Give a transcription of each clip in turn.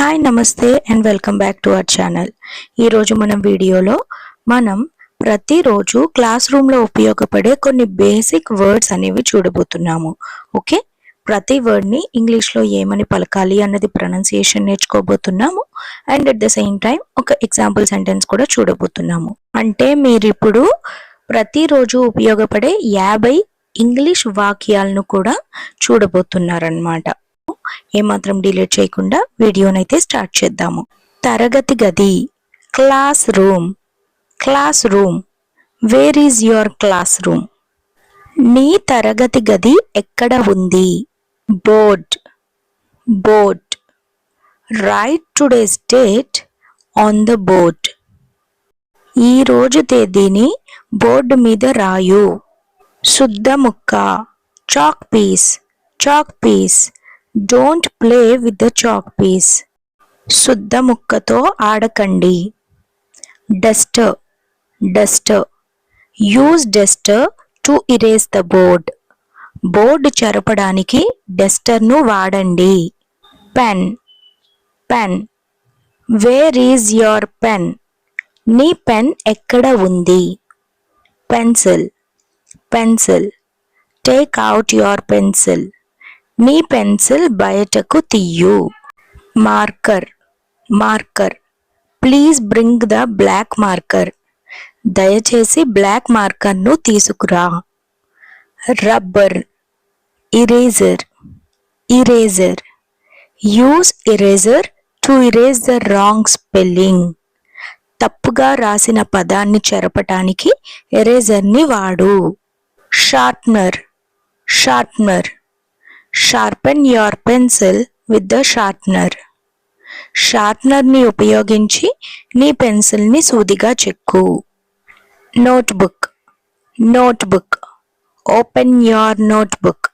Hi నమస్తే and welcome back to our channel. ఈరోజు మనం వీడియోలో మనం ప్రతిరోజు క్లాస్ రూమ్లో ఉపయోగపడే కొన్ని బేసిక్ వర్డ్స్ అనేవి చూడబోతున్నాము. ఓకే? ప్రతి వర్డ్ని ఇంగ్లీష్లో ఏమని పలకాలి అన్నది pronunciation నేర్చుకోబోతున్నాము. And at the same time ఒక ఎగ్జాంపుల్ సెంటెన్స్ కూడా చూడబోతున్నాము. అంటే మీరిప్పుడు ప్రతిరోజు ఉపయోగపడే యాభై ఇంగ్లీష్ వాక్యాలను కూడా చూడబోతున్నారనమాట ఏమాత్రం డిలీట్ చేయకుండా వీడియోనైతే స్టార్ట్ చేద్దాము. తరగతి గది classroom classroom where is your classroom నీ తరగతి గది ఎక్కడ ఉంది? Board board. Right today's date on the board ఈ రోజు తేదీని బోర్డు మీద రాయు. శుద్ధ ముక్క chalk piece chalk piece don't play with the chalk piece శుద్ధ ముక్కతో ఆడకండి. Duster duster use duster to erase the board board చెరపడానికి డస్టర్ను వాడండి. Pen pen where is your pen నీ పెన్ ఎక్కడ ఉంది? Pencil pencil take out your pencil నీ pencil బయటకు తీయు. Marker marker please bring the black marker. దయచేసి బ్లాక్ మార్కర్ను తీసుకురా. Rubber eraser eraser. Use eraser to erase the wrong spelling. తప్పుగా రాసిన పదాన్ని చెరపటానికి ఎరేజర్ని వాడు. Sharpener sharpener. Sharpen your pencil with the sharpener షార్ప్నర్ని ఉపయోగించి నీ పెన్సిల్ని సూదిగా చెక్కు. Notebook notebook open your notebook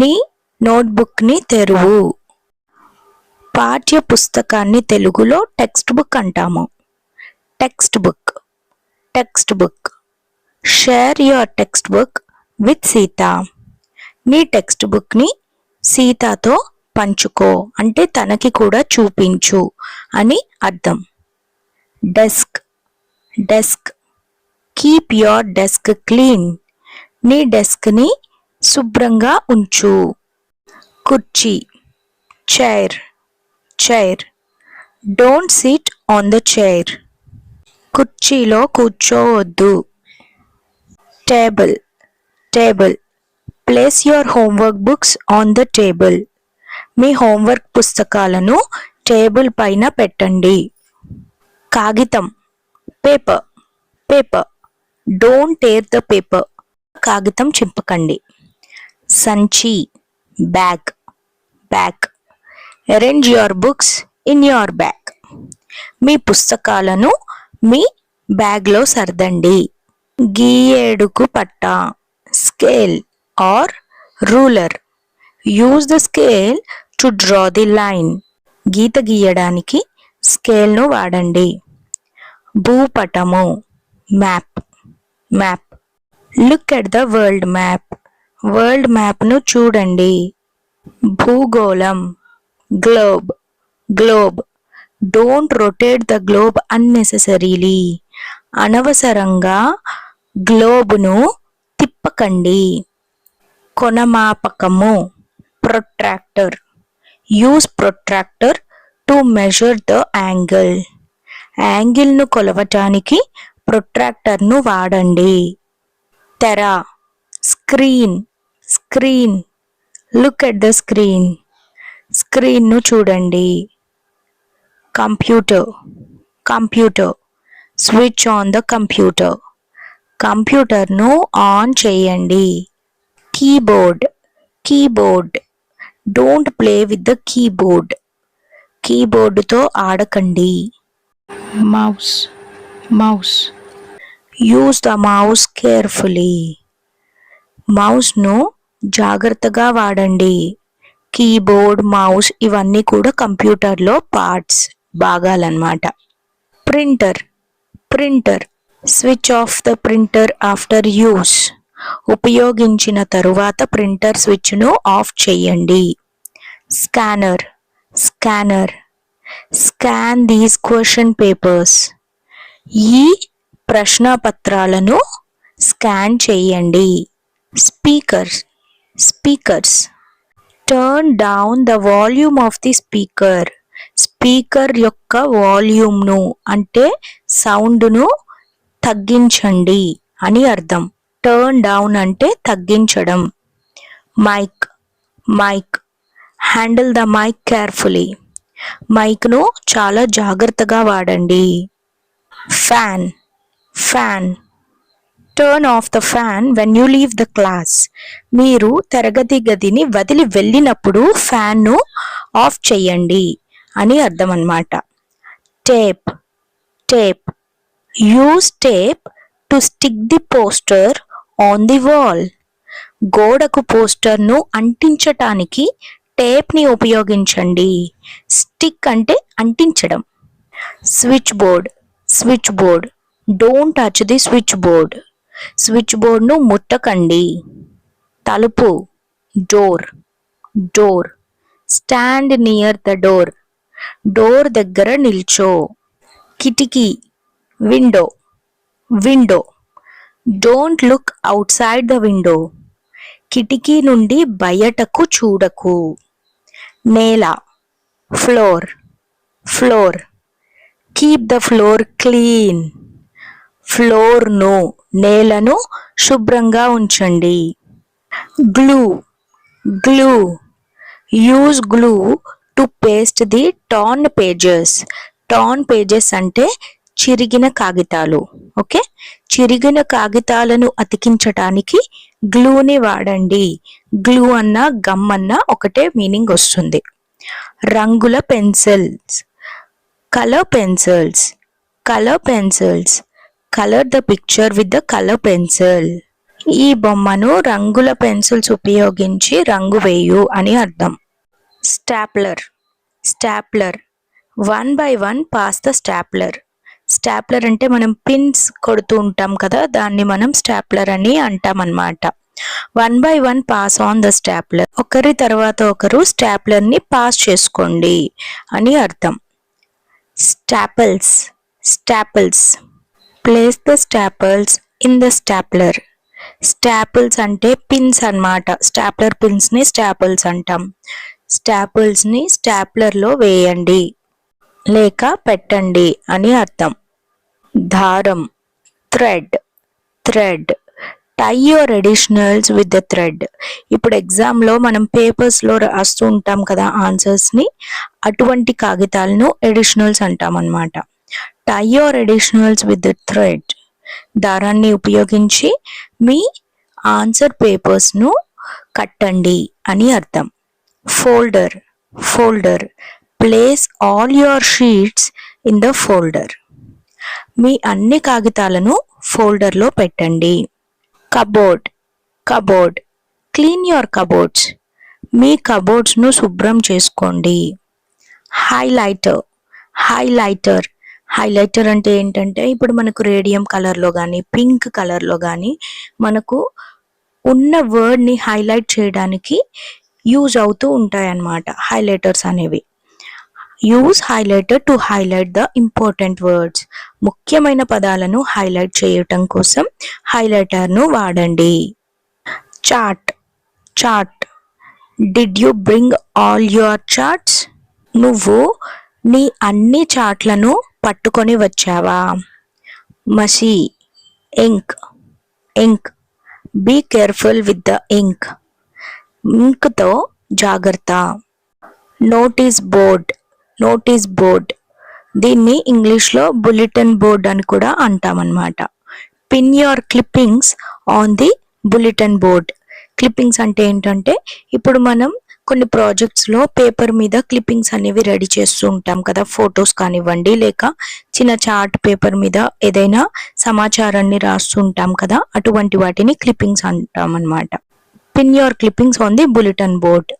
నీ నోట్బుక్ని తెరువు. పాఠ్య పుస్తకాన్ని తెలుగులో టెక్స్ట్ బుక్ అంటాము. Text book text book share your textbook with Sita నీ టెక్స్ట్ బుక్ని సీతతో పంచుకో. అంటే తనకి కూడా చూపించు అని అర్థం. Desk desk keep your desk clean నీ డెస్క్ని శుభ్రంగా ఉంచు. కుర్చీ. Chair chair don't sit on the chair కుర్చీలో కూర్చోవద్దు. Table table place your homework books on the table me homework పుస్తకాలను టేబుల్ పైన పెట్టండి. కాగితం paper paper don't tear the paper కాగితం చింపకండి. సంచి bag bag arrange your books in your bag మీ పుస్తకాలను మీ బ్యాగ్లో సర్దండి. గీయేడుకు పట్ట. Scale or ruler Use the scale to draw the line గీత గీయడానికి స్కేల్ను వాడండి. భూపటము. Map map look at the world map world మ్యాప్ను చూడండి. భూగోళం. Globe globe don't rotate the globe unnecessarily అనవసరంగా గ్లోబ్ను తిప్పకండి. కొనమాపకము. Protractor use protractor to measure the angle యాంగిల్ను కొలవటానికి ప్రొట్రాక్టర్ను వాడండి. తెర. Screen screen look at the screen స్క్రీన్ను చూడండి. Computer computer switch on the computer కంప్యూటర్ను ఆన్ చేయండి. Keyboard keyboard. Don't play with the keyboard. కీబోర్డుతో ఆడకండి. Mouse mouse. Use the mouse carefully. మౌస్ను జాగ్రత్తగా వాడండి. కీబోర్డ్ మౌస్ ఇవన్నీ కూడా కంప్యూటర్లో parts భాగాలన్నమాట. Printer printer. Switch off the printer after use. ఉపయోగించిన తరువాత printer స్విచ్ను ఆఫ్ చేయండి. Scanner scanner scan these question papers ఈ ప్రశ్నపత్రాలను స్కాన్ చేయండి. Speakers speakers. Turn down the volume of the speaker. Speaker యొక్క వాల్యూమ్ను అంటే సౌండ్ను తగ్గించండి అని అర్థం. టర్న్ డౌన్ అంటే తగ్గించడం. Mic mic handle the mic carefully మైక్ను చాలా జాగ్రత్తగా వాడండి. Fan fan turn off the fan when you leave the class మీరు తరగతి గదిని వదిలి వెళ్ళినప్పుడు ఫ్యాన్ను ఆఫ్ చేయండి అని అర్థం అన్నమాట tape tape use tape to stick the poster on the wall గోడకు పోస్టర్ను అంటించటానికి టేప్ని ఉపయోగించండి. స్టిక్ అంటే అంటించడం. Switchboard switchboard. Don't touch the switchboard. Switch బోర్డ్ను ముట్టకండి. తలుపు door door. Stand near the door. Door దగ్గర నిల్చో. కిటికీ window window. Don't look outside the window కిటికీ నుండి బయటకు చూడకు. నేల floor floor keep the floor clean ఫ్లోర్ను నేలను శుభ్రంగా ఉంచండి. Glue glue use glue to paste the torn pages torn pages అంటే చిరిగిన కాగితాలు. ఓకే చిరిగిన కాగితాలను అతికించటానికి గ్లూని వాడండి. గ్లూ అన్న గమ్ అన్న ఒకటే మీనింగ్ వస్తుంది. రంగుల pencils. Colour pencils. Colour pencils. Colour the picture with the colour pencil. ఈ బొమ్మను రంగుల పెన్సిల్స్ ఉపయోగించి రంగు వేయు అని అర్థం. Stapler. Stapler. One by one pass the stapler. Stapler అంటే మనం పిన్స్ కొడుతూ ఉంటాం కదా దాన్ని మనం స్టాప్లర్ అని అంటాం అన్నమాట one by one pass on the stapler ఒకరి తర్వాత ఒకరు స్టాప్లర్ని పాస్ చేసుకోండి అని అర్థం. Staples staples place the staples in the stapler staples అంటే పిన్స్ అన్నమాట. స్టాప్లర్ పిన్స్ని స్టాపుల్స్ అంటాం. స్టాపుల్స్ని స్టాప్లర్లో వేయండి. లేక పెట్టండి అని అర్థం. దారం thread thread tie your additionals with the thread ఇప్పుడు ఎగ్జామ్లో మనం పేపర్స్లో రాస్తూ ఉంటాం కదా ఆన్సర్స్ని అటువంటి కాగితాలను ఎడిషనల్స్ అంటాం అనమాట tie your additionals with the thread దారాన్ని ఉపయోగించి మీ ఆన్సర్ పేపర్స్ను కట్టండి అని అర్థం. Folder folder place all your sheets in the folder మీ అన్ని కాగితాలను ఫోల్డర్లో పెట్టండి. Cupboard cupboard clean your cupboards మీ కబోర్డ్స్ను శుభ్రం చేసుకోండి. హైలైటర్ హైలైటర్ హైలైటర్ అంటే ఏంటంటే ఇప్పుడు మనకు రేడియం కలర్లో కానీ పింక్ కలర్లో కానీ మనకు ఉన్న వర్డ్ని హైలైట్ చేయడానికి యూజ్ అవుతూ ఉంటాయన్నమాట. హైలైటర్స్ అనేవి. Use highlighter to highlight the important words ముఖ్యమైన పదాలను హైలైట్ చేయటం కోసం హైలైటర్ను వాడండి. Chart chart did you bring all your charts నువ్వు నీ అన్ని చాట్లను పట్టుకొని వచ్చావా? మసి ink ink be careful with the ink ఇంక్తో జాగ్రత్త. Notice board notice board. దీన్ని ఇంగ్లీష్లో బులెటిన్ బోర్డ్ అని కూడా అంటామన్నమాట. Pin your clippings on the bulletin board clippings అంటే ఏంటంటే ఇప్పుడు మనం కొన్ని ప్రాజెక్ట్స్లో పేపర్ మీద క్లిప్పింగ్స్ అనేవి రెడీ చేస్తూ ఉంటాం కదా ఫొటోస్ కానివ్వండి లేక చిన్న చార్ట్ పేపర్ మీద ఏదైనా సమాచారాన్ని రాస్తూ ఉంటాం కదా అటువంటి వాటిని క్లిప్పింగ్స్ అంటాం అన్నమాట pin your clippings on the bulletin board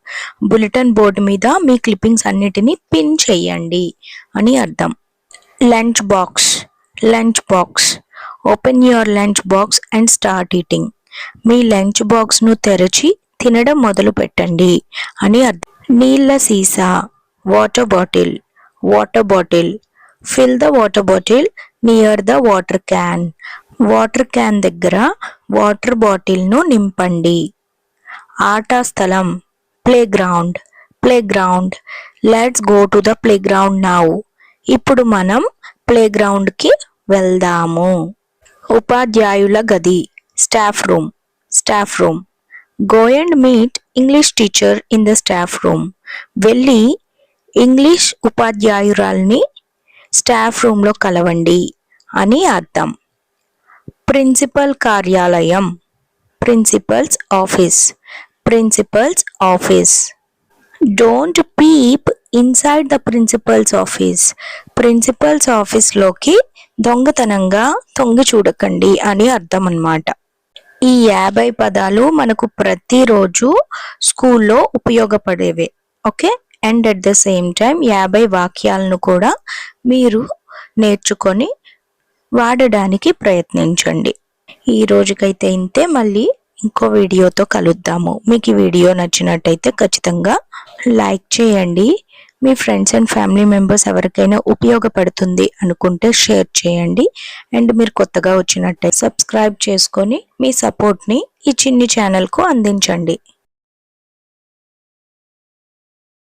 bulletin board మీద మీ క్లిప్పింగ్స్ అన్నిటిని పిన్ చేయండి అని అర్థం. Lunch box lunch box open your lunch box and start eating me lunch బాక్స్ను తెరచి తినడం మొదలు పెట్టండి అని అర్థం. నీళ్ళ సీసా water bottle water bottle fill the water bottle near the water can water can దగ్గర వాటర్ బాటిల్ను నింపండి. ఆట స్థలం playground playground let's go to the playground now. ఇప్పుడు మనం ప్లే గ్రౌండ్కి వెళ్దాము. ఉపాధ్యాయుల గది staff room staff room. Go and meet English teacher in the staff room. వెళ్ళి ఇంగ్లీష్ ఉపాధ్యాయురాల్ని స్టాఫ్ రూమ్లో కలవండి అని అర్థం. ప్రిన్సిపల్ కార్యాలయం principal's office. Principal's office don't peep inside the principal's office principal's ఆఫీస్లోకి దొంగతనంగా తొంగి చూడకండి అని అర్థం అన్నమాట ఈ యాభై పదాలు మనకు ప్రతిరోజు స్కూల్లో ఉపయోగపడేవే. Okay? And at the same time యాభై వాక్యాలను కూడా మీరు నేర్చుకొని వాడడానికి ప్రయత్నించండి. ఈ రోజుకైతే ఇంతే. మళ్ళీ ఇంకో వీడియోతో కలుద్దాము. మీకు ఈ వీడియో నచ్చినట్టయితే ఖచ్చితంగా లైక్ చేయండి. మీ ఫ్రెండ్స్ అండ్ ఫ్యామిలీ మెంబర్స్ ఎవరికైనా ఉపయోగపడుతుంది అనుకుంటే షేర్ చేయండి. అండ్ మీరు కొత్తగా వచ్చినట్టయితే సబ్స్క్రైబ్ చేసుకొని మీ సపోర్ట్ని ఈ చిన్ని ఛానల్కు అందించండి.